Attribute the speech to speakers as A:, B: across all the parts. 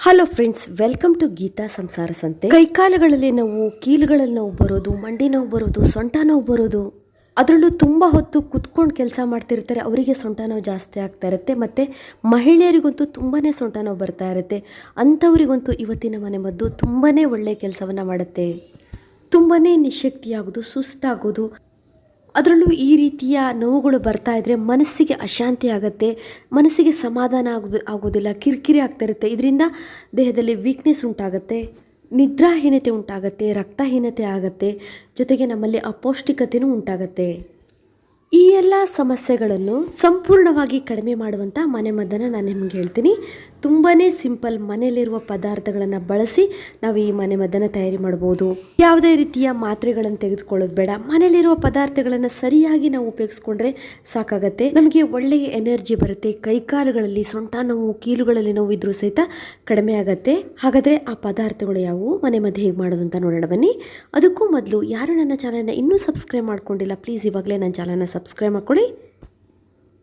A: Hello friends welcome to Geetha Samsara Sante ಕೈಕಾಲುಗಳಲ್ಲಿ ನಾವು, ಕೀಲುಗಳಲ್ಲಿ ನೋವು ಬರೋದು, ಮಂಡಿ ನೋವು ಬರೋದು, ಸೊಂಟ ನೋವು ಬರೋದು, ಅದರಲ್ಲೂ ತುಂಬ ಹೊತ್ತು ಕುತ್ಕೊಂಡು ಕೆಲಸ ಮಾಡ್ತಿರ್ತಾರೆ, ಅವರಿಗೆ ಸೊಂಟ ನೋವು ಜಾಸ್ತಿ ಆಗ್ತಾ ಇರುತ್ತೆ, ಮತ್ತು ಮಹಿಳೆಯರಿಗಂತೂ ತುಂಬಾ ಸೊಂಟ ನೋವು ಬರ್ತಾ ಇರುತ್ತೆ, ಅಂಥವರಿಗಂತೂ ಇವತ್ತಿನ ಮನೆ ಮದ್ದು ತುಂಬಾ ಒಳ್ಳೆಯ ಕೆಲಸವನ್ನು ಮಾಡುತ್ತೆ. ತುಂಬಾ ನಿಶಕ್ತಿಯಾಗೋದು, ಸುಸ್ತಾಗೋದು ಅದರಲ್ಲೂ ಈ ರೀತಿಯ ನೋವುಗಳು ಬರ್ತಾ ಇದ್ದರೆ ಮನಸ್ಸಿಗೆ ಅಶಾಂತಿ ಆಗುತ್ತೆ, ಮನಸ್ಸಿಗೆ ಸಮಾಧಾನ ಆಗೋದು ಆಗೋದಿಲ್ಲ ಕಿರಿಕಿರಿ ಆಗ್ತಾ ಇರುತ್ತೆ. ಇದರಿಂದ ದೇಹದಲ್ಲಿ ವೀಕ್ನೆಸ್ ಉಂಟಾಗುತ್ತೆ, ನಿದ್ರಾಹೀನತೆ ಉಂಟಾಗುತ್ತೆ, ರಕ್ತಹೀನತೆ ಆಗುತ್ತೆ, ಜೊತೆಗೆ ನಮ್ಮಲ್ಲಿ ಅಪೌಷ್ಟಿಕತೆಯೂ ಉಂಟಾಗುತ್ತೆ. ಈ ಎಲ್ಲ ಸಮಸ್ಯೆಗಳನ್ನು ಸಂಪೂರ್ಣವಾಗಿ ಕಡಿಮೆ ಮಾಡುವಂಥ ಮನೆಮದ್ದನ್ನು ನಾನು ನಿಮ್ಗೆ ಹೇಳ್ತೀನಿ. ತುಂಬಾ ಸಿಂಪಲ್ ಮನೆಯಲ್ಲಿರುವ ಪದಾರ್ಥಗಳನ್ನು ಬಳಸಿ ನಾವು ಈ ಮನೆಮದ್ದನ್ನು ತಯಾರಿ ಮಾಡ್ಬೋದು. ಯಾವುದೇ ರೀತಿಯ ಮಾತ್ರೆಗಳನ್ನು ತೆಗೆದುಕೊಳ್ಳೋದು ಬೇಡ. ಮನೆಯಲ್ಲಿರುವ ಪದಾರ್ಥಗಳನ್ನು ಸರಿಯಾಗಿ ನಾವು ಉಪಯೋಗಿಸ್ಕೊಂಡ್ರೆ ಸಾಕಾಗತ್ತೆ. ನಮಗೆ ಒಳ್ಳೆಯ ಎನರ್ಜಿ ಬರುತ್ತೆ. ಕೈಕಾಲುಗಳಲ್ಲಿ ಸೊಂಟ ನೋವು, ಕೀಲುಗಳಲ್ಲಿ ನೋವು ಇದ್ರೂ ಸಹಿತ ಕಡಿಮೆ ಆಗತ್ತೆ. ಹಾಗಾದರೆ ಆ ಪದಾರ್ಥಗಳು ಯಾವುವು? ಮನೆ ಮದ್ದು ಹೇಗೆ ಮಾಡೋದು ಅಂತ ನೋಡೋಣ ಬನ್ನಿ. ಅದಕ್ಕೂ ಮೊದಲು ಯಾರು ನನ್ನ ಚಾನಲ್ನ ಇನ್ನೂ ಸಬ್ಸ್ಕ್ರೈಬ್ ಮಾಡ್ಕೊಂಡಿಲ್ಲ ಪ್ಲೀಸ್ ಇವಾಗಲೇ ನನ್ನ ಚಾನಲ್ನ ಸಬ್ಸ್ಕ್ರೈಬ್ ಮಾಡ್ಕೊಳ್ಳಿ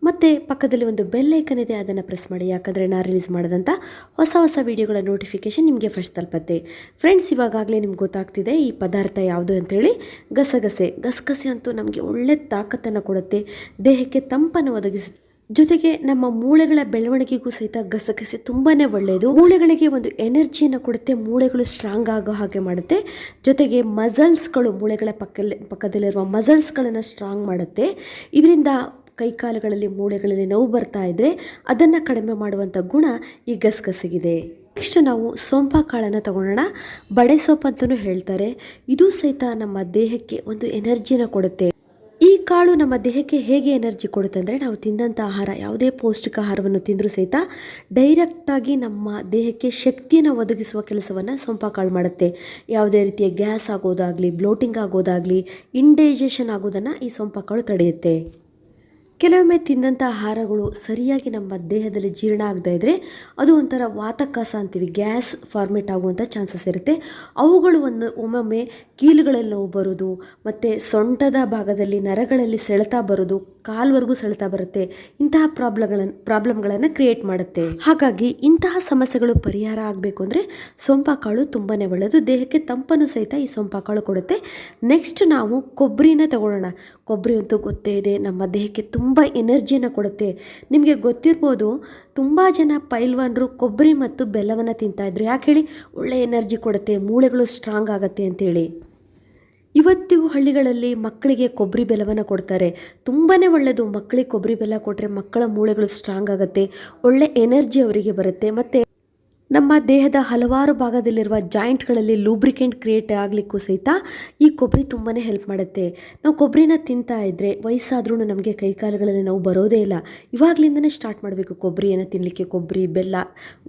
A: ಮತ್ತು ಪಕ್ಕದಲ್ಲಿ ಒಂದು ಬೆಲ್ ಐಕನ್ ಇದೆ, ಅದನ್ನು ಪ್ರೆಸ್ ಮಾಡಿ. ಯಾಕಂದರೆ ನಾನು ರಿಲೀಸ್ ಮಾಡಿದಂಥ ಹೊಸ ಹೊಸ ವೀಡಿಯೋಗಳ ನೋಟಿಫಿಕೇಶನ್ ನಿಮಗೆ ಫಸ್ಟ್ ತಲುಪತ್ತೆ. ಫ್ರೆಂಡ್ಸ್ ಇವಾಗಲೇ ನಿಮ್ಗೆ ಗೊತ್ತಾಗ್ತಿದೆ, ಈ ಪದಾರ್ಥ ಯಾವುದು ಅಂತೇಳಿ. ಗಸಗಸೆ. ಗಸಗಸೆ ಅಂತೂ ನಮಗೆ ಒಳ್ಳೆ ತಾಕತ್ತನ್ನು ಕೊಡುತ್ತೆ. ದೇಹಕ್ಕೆ ತಂಪನ್ನು ಒದಗಿಸುತ್ತೆ. ಜೊತೆಗೆ ನಮ್ಮ ಮೂಳೆಗಳ ಬೆಳವಣಿಗೆಗೂ ಸಹಿತ ಗಸಗಸೆ ತುಂಬಾ ಒಳ್ಳೆಯದು. ಮೂಳೆಗಳಿಗೆ ಒಂದು ಎನರ್ಜಿಯನ್ನು ಕೊಡುತ್ತೆ, ಮೂಳೆಗಳು ಸ್ಟ್ರಾಂಗ್ ಆಗೋ ಹಾಗೆ ಮಾಡುತ್ತೆ. ಜೊತೆಗೆ ಮಸಲ್ಸ್ಗಳು ಮೂಳೆಗಳ ಪಕ್ಕದಲ್ಲಿ ಪಕ್ಕದಲ್ಲಿರುವ ಮಸಲ್ಸ್ಗಳನ್ನು ಸ್ಟ್ರಾಂಗ್ ಮಾಡುತ್ತೆ. ಇದರಿಂದ ಕೈಕಾಲುಗಳಲ್ಲಿ ಮೂಳೆಗಳಲ್ಲಿ ನೋವು ಬರ್ತಾ ಇದ್ದರೆ ಅದನ್ನು ಕಡಿಮೆ ಮಾಡುವಂಥ ಗುಣ ಈ ಗಸಗಸೆಗಿದೆ. ನೆಕ್ಸ್ಟ್ ನಾವು ಸೋಂಪಾ ಕಾಳನ್ನು ತಗೊಳ್ಳೋಣ. ಬಡೆ ಸೊಪ್ಪು ಅಂತಲೂ ಹೇಳ್ತಾರೆ, ಇದು ಸಹಿತ ನಮ್ಮ ದೇಹಕ್ಕೆ ಒಂದು ಎನರ್ಜಿನ ಕೊಡುತ್ತೆ. ಈ ಕಾಳು ನಮ್ಮ ದೇಹಕ್ಕೆ ಹೇಗೆ ಎನರ್ಜಿ ಕೊಡುತ್ತೆ ಅಂದರೆ, ನಾವು ತಿಂದಂಥ ಆಹಾರ, ಯಾವುದೇ ಪೌಷ್ಟಿಕ ಆಹಾರವನ್ನು ತಿಂದರೂ ಸಹಿತ ಡೈರೆಕ್ಟಾಗಿ ನಮ್ಮ ದೇಹಕ್ಕೆ ಶಕ್ತಿಯನ್ನು ಒದಗಿಸುವ ಕೆಲಸವನ್ನು ಸೊಂಪ ಕಾಳು ಮಾಡುತ್ತೆ. ಯಾವುದೇ ರೀತಿಯ ಗ್ಯಾಸ್ ಆಗೋದಾಗಲಿ, ಬ್ಲೋಟಿಂಗ್ ಆಗೋದಾಗಲಿ, ಇಂಡೈಜೆಷನ್ ಆಗೋದನ್ನು ಈ ಸೊಂಪ ಕಾಳು ತಡೆಯುತ್ತೆ. ಕೆಲವೊಮ್ಮೆ ತಿಂದಂಥ ಆಹಾರಗಳು ಸರಿಯಾಗಿ ನಮ್ಮ ದೇಹದಲ್ಲಿ ಜೀರ್ಣ ಆಗದೇ ಇದ್ದರೆ ಅದು ಒಂಥರ ವಾತಕಸ ಅಂತೀವಿ. ಗ್ಯಾಸ್ ಫಾರ್ಮೇಟ್ ಆಗುವಂಥ ಚಾನ್ಸಸ್ ಇರುತ್ತೆ. ಅವುಗಳು ಒಂದು ಒಮ್ಮೊಮ್ಮೆ ಕೀಲುಗಳಲ್ಲಿ ನೋವು ಬರೋದು, ಮತ್ತು ಸೊಂಟದ ಭಾಗದಲ್ಲಿ ನರಗಳಲ್ಲಿ ಸೆಳೆತ ಬರೋದು, ಕಾಲ್ವರೆಗೂ ಸೆಳೆತ ಬರುತ್ತೆ. ಇಂತಹ ಪ್ರಾಬ್ಲಮ್ಗಳನ್ನು ಪ್ರಾಬ್ಲಮ್ಗಳನ್ನು ಕ್ರಿಯೇಟ್ ಮಾಡುತ್ತೆ. ಹಾಗಾಗಿ ಇಂತಹ ಸಮಸ್ಯೆಗಳು ಪರಿಹಾರ ಆಗಬೇಕು ಅಂದರೆ ಸೊಂಪ ಕಾಳು ತುಂಬಾ ಒಳ್ಳೆಯದು ದೇಹಕ್ಕೆ ತಂಪನ್ನು ಸಹಿತ ಈ ಸೊಂಪ ಕಾಳು ಕೊಡುತ್ತೆ. ನೆಕ್ಸ್ಟ್ ನಾವು ಕೊಬ್ಬರಿನ ತಗೊಳ್ಳೋಣ. ಕೊಬ್ಬರಿ ಅಂತೂ ಗೊತ್ತೇ ಇದೆ. ನಮ್ಮ ದೇಹಕ್ಕೆ ತುಂಬ ಎನರ್ಜಿನ ಕೊಡುತ್ತೆ. ನಿಮಗೆ ಗೊತ್ತಿರ್ಬೋದು, ತುಂಬ ಜನ ಪೈಲ್ವಾನರು ಕೊಬ್ಬರಿ ಮತ್ತು ಬೆಲ್ಲವನ್ನು ತಿಂತಾಯಿದ್ರು ಯಾಕೆ ಹೇಳಿ? ಒಳ್ಳೆ ಎನರ್ಜಿ ಕೊಡುತ್ತೆ, ಮೂಳೆಗಳು ಸ್ಟ್ರಾಂಗ್ ಆಗುತ್ತೆ ಅಂತೇಳಿ ಇವತ್ತಿಗೂ ಹಳ್ಳಿಗಳಲ್ಲಿ ಮಕ್ಕಳಿಗೆ ಕೊಬ್ಬರಿ ಬೆಲ್ಲವನ್ನು ಕೊಡ್ತಾರೆ. ತುಂಬಾ ಒಳ್ಳೆಯದು ಮಕ್ಕಳಿಗೆ ಕೊಬ್ಬರಿ ಬೆಲ್ಲ ಕೊಟ್ಟರೆ ಮಕ್ಕಳ ಮೂಳೆಗಳು ಸ್ಟ್ರಾಂಗ್ ಆಗುತ್ತೆ, ಒಳ್ಳೆ ಎನರ್ಜಿ ಅವರಿಗೆ ಬರುತ್ತೆ. ಮತ್ತು ನಮ್ಮ ದೇಹದ ಹಲವಾರು ಭಾಗದಲ್ಲಿರುವ ಜಾಯಿಂಟ್ಗಳಲ್ಲಿ ಲೂಬ್ರಿಕೆಂಟ್ ಕ್ರಿಯೇಟ್ ಆಗಲಿಕ್ಕೂ ಸಹಿತ ಈ ಕೊಬ್ಬರಿ ತುಂಬಾ ಹೆಲ್ಪ್ ಮಾಡುತ್ತೆ. ನಾವು ಕೊಬ್ಬರಿನ ತಿಂತಾ ಇದ್ದರೆ ವಯಸ್ಸಾದ್ರೂ ನಮಗೆ ಕೈಕಾಲುಗಳಲ್ಲಿ ನಾವು ಬರೋದೇ ಇಲ್ಲ. ಇವಾಗಲಿಂದನೇ ಸ್ಟಾರ್ಟ್ ಮಾಡಬೇಕು ಕೊಬ್ಬರಿಯನ್ನು ತಿನ್ನಲಿಕ್ಕೆ ಕೊಬ್ಬರಿ, ಬೆಲ್ಲ,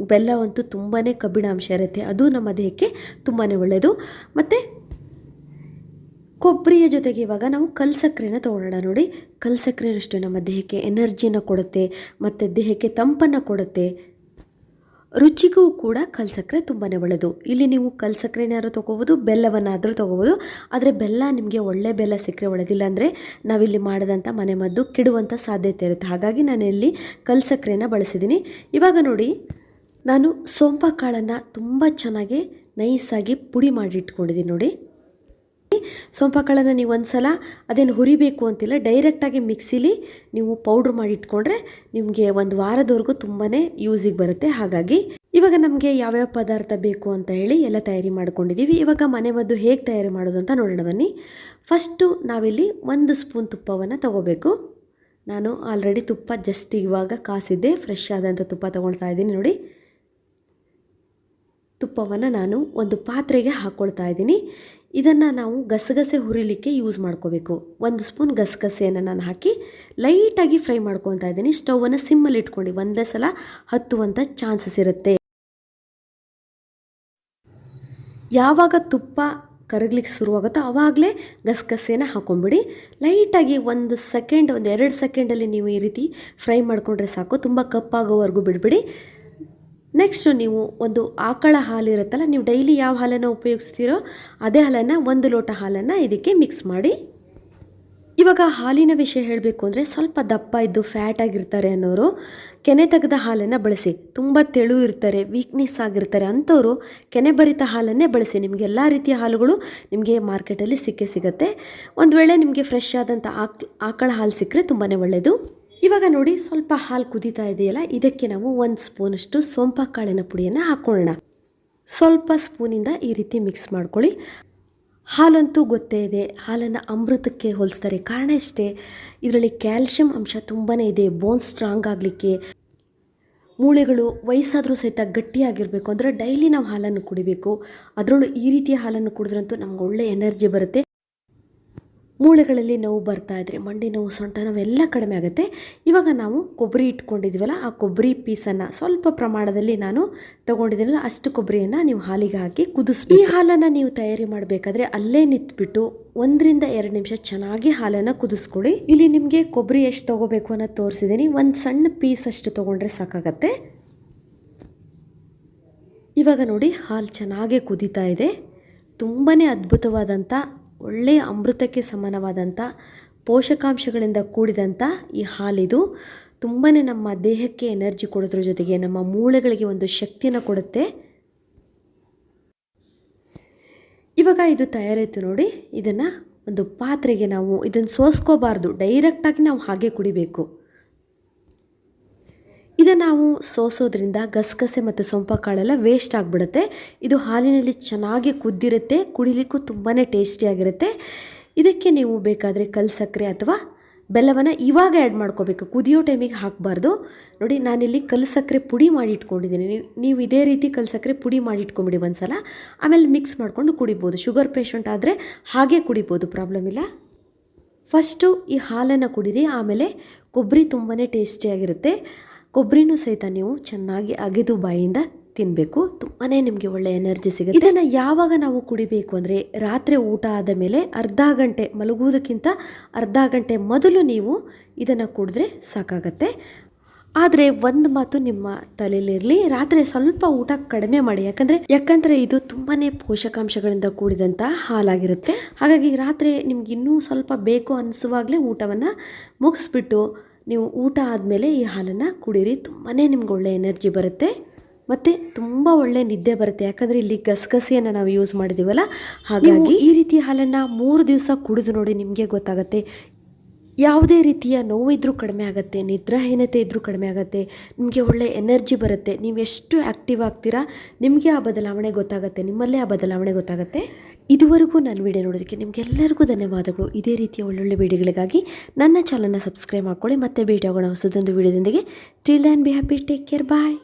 A: ಬೆಲ್ಲವಂತೂ ತುಂಬಾ ಕಬ್ಬಿಣಾಂಶ ಇರುತ್ತೆ. ಅದು ನಮ್ಮ ದೇಹಕ್ಕೆ ತುಂಬಾ ಒಳ್ಳೆಯದು ಮತ್ತು ಕೊಬ್ಬರಿಯ ಜೊತೆಗೆ ಇವಾಗ ನಾವು ಕಲ್ಸಕ್ಕರೆನ ತೊಗೊಳ್ಳೋಣ ನೋಡಿ. ಕಲ್ಸಕ್ಕರೆ ನಮ್ಮ ದೇಹಕ್ಕೆ ಎನರ್ಜಿನ ಕೊಡುತ್ತೆ. ಮತ್ತು ದೇಹಕ್ಕೆ ತಂಪನ್ನು ಕೊಡುತ್ತೆ. ರುಚಿಗೂ ಕೂಡ ಕಲ್ಸಕ್ಕರೆ ತುಂಬಾ ಒಳ್ಳೆಯದು ಇಲ್ಲಿ ನೀವು ಕಲ್ಸಕ್ಕರೆನಾದ್ರೂ ತೊಗೋಬೋದು, ಬೆಲ್ಲವನ್ನಾದರೂ ತೊಗೋಬೋದು, ಆದರೆ ಬೆಲ್ಲ ನಿಮಗೆ ಒಳ್ಳೆ ಬೆಲ್ಲ ಸಿಕ್ಕರೆ ಒಳ್ಳೆಯದಿಲ್ಲ ಅಂದರೆ ನಾವಿಲ್ಲಿ ಮಾಡಿದಂಥ ಮನೆ ಮದ್ದು ಕೆಡುವಂಥ ಸಾಧ್ಯತೆ ಇರುತ್ತೆ. ಹಾಗಾಗಿ ನಾನು ಇಲ್ಲಿ ಕಲ್ಸಕ್ಕರೆನ ಬಳಸಿದ್ದೀನಿ ಇವಾಗ ನೋಡಿ, ನಾನು ಸೋಂಪ ಕಾಳನ್ನು ತುಂಬ ಚೆನ್ನಾಗಿ ನೈಸಾಗಿ ಪುಡಿ ಮಾಡಿ ಇಟ್ಕೊಂಡಿದ್ದೀನಿ ನೋಡಿ. ಸೋಂಪ ಕಾಳನ್ನು ನೀವು ಒಂದು ಸಲ ಅದೇನು ಹುರಿಬೇಕು ಅಂತಿಲ್ಲ ಡೈರೆಕ್ಟಾಗಿ ಮಿಕ್ಸಿಲಿ ನೀವು ಪೌಡ್ರ್ ಮಾಡಿ ಇಟ್ಕೊಂಡ್ರೆ ನಿಮಗೆ ಒಂದು ವಾರದವರೆಗೂ ತುಂಬಾ ಯೂಸಿಗೆ ಬರುತ್ತೆ. ಹಾಗಾಗಿ ಇವಾಗ ನಮಗೆ ಯಾವ್ಯಾವ ಪದಾರ್ಥ ಬೇಕು ಅಂತ ಹೇಳಿ ಎಲ್ಲ ತಯಾರಿ ಮಾಡ್ಕೊಂಡಿದ್ದೀವಿ ಇವಾಗ ಮನೆ ಮದ್ದು ಹೇಗೆ ತಯಾರಿ ಮಾಡೋದು ಅಂತ ನೋಡೋಣ ಬನ್ನಿ. ಫಸ್ಟು ನಾವಿಲ್ಲಿ ಒಂದು ಸ್ಪೂನ್ ತುಪ್ಪವನ್ನು ತಗೋಬೇಕು. ನಾನು ಆಲ್ರೆಡಿ ತುಪ್ಪ ಜಸ್ಟ್ ಇವಾಗ ಕಾಸಿದ್ದೆ ಫ್ರೆಶ್ ಆದಂಥ ತುಪ್ಪ ತೊಗೊಳ್ತಾ ಇದ್ದೀನಿ ನೋಡಿ. ತುಪ್ಪವನ್ನು ನಾನು ಒಂದು ಪಾತ್ರೆಗೆ ಹಾಕ್ಕೊಳ್ತಾ ಇದ್ದೀನಿ. ಇದನ್ನು ನಾವು ಗಸಗಸೆ ಹುರಿಲಿಕ್ಕೆ ಯೂಸ್ ಮಾಡ್ಕೋಬೇಕು. ಒಂದು ಸ್ಪೂನ್ ಗಸಗಸೆಯನ್ನು ನಾನು ಹಾಕಿ ಲೈಟಾಗಿ ಫ್ರೈ ಮಾಡ್ಕೊತಾ ಇದ್ದೀನಿ. ಸ್ಟೌವನ್ನು ಸಿಮ್ಮಲ್ಲಿ ಇಟ್ಕೊಂಡು ಒಂದೇ ಸಲ ಹತ್ತುವಂಥ ಚಾನ್ಸಸ್ ಇರುತ್ತೆ. ಯಾವಾಗ ತುಪ್ಪ ಕರಗ್ಲಿಕ್ಕೆ ಶುರುವಾಗುತ್ತೋ ಆವಾಗಲೇ ಗಸಗಸೆನ ಹಾಕೊಂಡ್ಬಿಡಿ. ಲೈಟಾಗಿ ಒಂದು ಸೆಕೆಂಡ್ ಒಂದು ಎರಡು ಸೆಕೆಂಡಲ್ಲಿ ನೀವು ಈ ರೀತಿ ಫ್ರೈ ಮಾಡಿಕೊಂಡ್ರೆ ಸಾಕು. ತುಂಬ ಕಪ್ಪಾಗೋವರೆಗೂ ಬಿಡಬೇಡಿ. ನೆಕ್ಸ್ಟು ನೀವು ಒಂದು ಆಕಳ ಹಾಲಿರುತ್ತಲ್ಲ ನೀವು ಡೈಲಿ ಯಾವ ಹಾಲನ್ನು ಉಪಯೋಗಿಸ್ತೀರೋ ಅದೇ ಹಾಲನ್ನು ಒಂದು ಲೋಟ ಹಾಲನ್ನು ಇದಕ್ಕೆ ಮಿಕ್ಸ್ ಮಾಡಿ. ಇವಾಗ ಹಾಲಿನ ವಿಷಯ ಹೇಳಬೇಕು ಅಂದರೆ ಸ್ವಲ್ಪ ದಪ್ಪ ಇದ್ದು ಫ್ಯಾಟ್ ಆಗಿರ್ತಾರೆ ಅನ್ನೋರು ಕೆನೆ ತೆಗೆದ ಹಾಲನ್ನು ಬಳಸಿ. ತುಂಬ ತೆಳು ಇರ್ತಾರೆ ವೀಕ್ನೆಸ್ ಆಗಿರ್ತಾರೆ ಅಂಥವರು ಕೆನೆ ಭರಿತ ಹಾಲನ್ನೇ ಬಳಸಿ. ನಿಮಗೆ ಎಲ್ಲ ರೀತಿಯ ಹಾಲುಗಳು ನಿಮಗೆ ಮಾರ್ಕೆಟಲ್ಲಿ ಸಿಕ್ಕೇ ಸಿಗುತ್ತೆ. ಒಂದು ವೇಳೆ ನಿಮಗೆ ಫ್ರೆಶ್ ಆದಂಥ ಆಕ್, ಆಕಳ ಹಾಲು ಸಿಕ್ಕರೆ ತುಂಬಾ ಒಳ್ಳೆಯದು ಇವಾಗ ನೋಡಿ ಸ್ವಲ್ಪ ಹಾಲು ಕುದೀತಾ ಇದೆಯಲ್ಲ, ಇದಕ್ಕೆ ನಾವು ಒಂದು ಸ್ಪೂನಷ್ಟು ಸೋಂಪ ಕಾಳಿನ ಪುಡಿಯನ್ನು ಹಾಕೊಳ್ಳೋಣ. ಸ್ವಲ್ಪ ಸ್ಪೂನಿಂದ ಈ ರೀತಿ ಮಿಕ್ಸ್ ಮಾಡ್ಕೊಳ್ಳಿ. ಹಾಲಂತೂ ಗೊತ್ತೇ ಇದೆ, ಹಾಲನ್ನು ಅಮೃತಕ್ಕೆ ಹೋಲಿಸ್ತಾರೆ. ಕಾರಣ ಇಷ್ಟೇ, ಇದರಲ್ಲಿ ಕ್ಯಾಲ್ಶಿಯಂ ಅಂಶ ತುಂಬಾ ಇದೆ ಬೋನ್ ಸ್ಟ್ರಾಂಗ್ ಆಗಲಿಕ್ಕೆ. ಮೂಳೆಗಳು ವಯಸ್ಸಾದರೂ ಸಹಿತ ಗಟ್ಟಿಯಾಗಿರಬೇಕು, ಅಂದರೆ ಡೈಲಿ ನಾವು ಹಾಲನ್ನು ಕುಡಿಬೇಕು. ಅದರಲ್ಲೂ ಈ ರೀತಿಯ ಹಾಲನ್ನು ಕುಡಿದ್ರಂತೂ ನಮ್ಗೆ ಒಳ್ಳೆ ಎನರ್ಜಿ ಬರುತ್ತೆ. ಮೂಳೆಗಳಲ್ಲಿ ನೋವು ಬರ್ತಾ ಇದ್ರೆ, ಮಂಡಿ ನೋವು, ಸೊಂಟ ನೋವು ಎಲ್ಲ ಕಡಿಮೆ ಆಗುತ್ತೆ. ಇವಾಗ ನಾವು ಕೊಬ್ಬರಿ ಇಟ್ಕೊಂಡಿದ್ದೀವಲ್ಲ, ಆ ಕೊಬ್ಬರಿ ಪೀಸನ್ನು ಸ್ವಲ್ಪ ಪ್ರಮಾಣದಲ್ಲಿ ನಾನು ತೊಗೊಂಡಿದ್ದೀನಲ್ಲ, ಅಷ್ಟು ಕೊಬ್ಬರಿಯನ್ನು ನೀವು ಹಾಲಿಗೆ ಹಾಕಿ ಕುದಿಸ್ಬೇಕು ಈ ಹಾಲನ್ನು ನೀವು ತಯಾರಿ ಮಾಡಬೇಕಾದ್ರೆ ಅಲ್ಲೇ ನಿಂತ್ಬಿಟ್ಟು ಒಂದರಿಂದ ಎರಡು ನಿಮಿಷ ಚೆನ್ನಾಗಿ ಹಾಲನ್ನು ಕುದಿಸ್ಕೊಳ್ಳಿ. ಇಲ್ಲಿ ನಿಮಗೆ ಕೊಬ್ಬರಿ ಎಷ್ಟು ತೊಗೋಬೇಕು ಅನ್ನೋದು ತೋರಿಸಿದ್ದೀನಿ. ಒಂದು ಸಣ್ಣ ಪೀಸ್ ಅಷ್ಟು ತೊಗೊಂಡ್ರೆ ಸಾಕಾಗತ್ತೆ. ಇವಾಗ ನೋಡಿ, ಹಾಲು ಚೆನ್ನಾಗೇ ಕುದೀತಾ ಇದೆ. ತುಂಬಾ ಅದ್ಭುತವಾದಂಥ ಒಳ್ಳೆಯ ಅಮೃತಕ್ಕೆ ಸಮಾನವಾದಂಥ ಪೋಷಕಾಂಶಗಳಿಂದ ಕೂಡಿದಂಥ ಈ ಹಾಲಿದು ತುಂಬಾ ನಮ್ಮ ದೇಹಕ್ಕೆ ಎನರ್ಜಿ ಕೊಡೋದ್ರ ಜೊತೆಗೆ ನಮ್ಮ ಮೂಳೆಗಳಿಗೆ ಒಂದು ಶಕ್ತಿಯನ್ನು ಕೊಡುತ್ತೆ. ಇವಾಗ ಇದು ತಯಾರಾಯಿತು ನೋಡಿ, ಇದನ್ನು ಒಂದು ಪಾತ್ರೆಗೆ ನಾವು ಇದನ್ನು ಸೋಸ್ಕೋಬಾರ್ದು ಡೈರೆಕ್ಟಾಗಿ ನಾವು ಹಾಗೆ ಕುಡಿಬೇಕು. ಇದನ್ನು ನಾವು ಸೋಸೋದ್ರಿಂದ ಗಸಗಸೆ ಮತ್ತು ಸೊಂಪ ಕಾಳೆಲ್ಲ ವೇಸ್ಟ್ ಆಗಿಬಿಡುತ್ತೆ. ಇದು ಹಾಲಿನಲ್ಲಿ ಚೆನ್ನಾಗಿ ಕುದ್ದಿರುತ್ತೆ, ಕುಡಿಲಿಕ್ಕೂ ತುಂಬಾ ಟೇಸ್ಟಿಯಾಗಿರುತ್ತೆ ಇದಕ್ಕೆ ನೀವು ಬೇಕಾದರೆ ಕಲ್ ಸಕ್ಕರೆ ಅಥವಾ ಬೆಲ್ಲವನ್ನು ಇವಾಗ ಆ್ಯಡ್ ಮಾಡ್ಕೋಬೇಕು. ಕುದಿಯೋ ಟೈಮಿಗೆ ಹಾಕಬಾರ್ದು. ನೋಡಿ, ನಾನಿಲ್ಲಿ ಕಲ್ ಸಕ್ಕರೆ ಪುಡಿ ಮಾಡಿ ಇಟ್ಕೊಂಡಿದ್ದೀನಿ. ನೀವು ನೀವು ಇದೇ ರೀತಿ ಕಲ್ಸಕ್ಕರೆ ಪುಡಿ ಮಾಡಿ ಇಟ್ಕೊಂಬಿಡಿ ಒಂದ್ಸಲ. ಆಮೇಲೆ ಮಿಕ್ಸ್ ಮಾಡಿಕೊಂಡು ಕುಡಿಬೋದು. ಶುಗರ್ ಪೇಷಂಟ್ ಆದರೆ ಹಾಗೆ ಕುಡಿಬೋದು ಪ್ರಾಬ್ಲಮ್ ಇಲ್ಲ. ಫಸ್ಟು ಈ ಹಾಲನ್ನು ಕುಡೀರಿ, ಆಮೇಲೆ ಕೊಬ್ಬರಿ ತುಂಬಾ ಟೇಸ್ಟಿಯಾಗಿರುತ್ತೆ ಕೊಬ್ಬರಿನೂ ಸಹಿತ ನೀವು ಚೆನ್ನಾಗಿ ಅಗೆದು ಬಾಯಿಂದ ತಿನ್ನಬೇಕು ತುಂಬಾ ನಿಮಗೆ ಒಳ್ಳೆ ಎನರ್ಜಿ ಸಿಗುತ್ತೆ. ಇದನ್ನು ಯಾವಾಗ ನಾವು ಕುಡಿಬೇಕು ಅಂದರೆ ರಾತ್ರಿ ಊಟ ಆದ ಮೇಲೆ ಅರ್ಧ ಗಂಟೆ ಮಲಗುವುದಕ್ಕಿಂತ ಅರ್ಧ ಗಂಟೆ ಮೊದಲು ನೀವು ಇದನ್ನು ಕುಡಿದ್ರೆ ಸಾಕಾಗತ್ತೆ. ಆದರೆ ಒಂದು ಮಾತು ನಿಮ್ಮ ತಲೆಯಲ್ಲಿರಲಿ ರಾತ್ರಿ ಸ್ವಲ್ಪ ಊಟ ಕಡಿಮೆ ಮಾಡಿ. ಯಾಕಂದರೆ ಯಾಕಂದರೆ ಇದು ತುಂಬಾ ಪೋಷಕಾಂಶಗಳಿಂದ ಕೂಡಿದಂಥ ಹಾಲಾಗಿರುತ್ತೆ. ಹಾಗಾಗಿ ರಾತ್ರಿ ನಿಮ್ಗೆ ಇನ್ನೂ ಸ್ವಲ್ಪ ಬೇಕು ಅನಿಸುವಾಗಲೇ ಊಟವನ್ನು ಮುಗಿಸ್ಬಿಟ್ಟು ನೀವು ಊಟ ಆದಮೇಲೆ ಈ ಹಾಲನ್ನು ಕುಡೀರಿ. ತುಂಬಾ ನಿಮ್ಗೆ ಒಳ್ಳೆ ಎನರ್ಜಿ ಬರುತ್ತೆ. ಮತ್ತು ತುಂಬ ಒಳ್ಳೆ ನಿದ್ದೆ ಬರುತ್ತೆ. ಯಾಕಂದರೆ ಇಲ್ಲಿ ಗಸಗಸೆಯನ್ನು ನಾವು ಯೂಸ್ ಮಾಡಿದ್ದೀವಲ್ಲ ಹಾಗಾಗಿ ಈ ರೀತಿ ಹಾಲನ್ನು ಮೂರು ದಿವಸ ಕುಡಿದು ನೋಡಿ ನಿಮಗೆ ಗೊತ್ತಾಗುತ್ತೆ. ಯಾವುದೇ ರೀತಿಯ ನೋವಿದ್ರೂ ಕಡಿಮೆ ಆಗುತ್ತೆ, ನಿದ್ರಾಹೀನತೆ ಇದ್ದರೂ ಕಡಿಮೆ ಆಗುತ್ತೆ, ನಿಮಗೆ ಒಳ್ಳೆ ಎನರ್ಜಿ ಬರುತ್ತೆ. ನೀವು ಎಷ್ಟು ಆ್ಯಕ್ಟಿವ್ ಆಗ್ತೀರಾ, ನಿಮಗೆ ಆ ಬದಲಾವಣೆ ಗೊತ್ತಾಗುತ್ತೆ, ನಿಮ್ಮಲ್ಲೇ ಆ ಬದಲಾವಣೆ ಗೊತ್ತಾಗುತ್ತೆ. ಇದುವರೆಗೂ ನನ್ನ ವಿಡಿಯೋ ನೋಡೋದಕ್ಕೆ ನಿಮಗೆಲ್ಲರಿಗೂ ಧನ್ಯವಾದಗಳು. ಇದೇ ರೀತಿಯ ಒಳ್ಳೊಳ್ಳೆ ವಿಡಿಯೋಗಳಿಗಾಗಿ ನನ್ನ ಚಾನಲ್ನ ಸಬ್ಸ್ಕ್ರೈಬ್ ಮಾಡ್ಕೊಳ್ಳಿ. ಮತ್ತೆ ಭೇಟಿಯಾಗೋಣ ಹೊಸದೊಂದು ವಿಡಿಯೋದೊಂದಿಗೆ. Till and be happy take care bye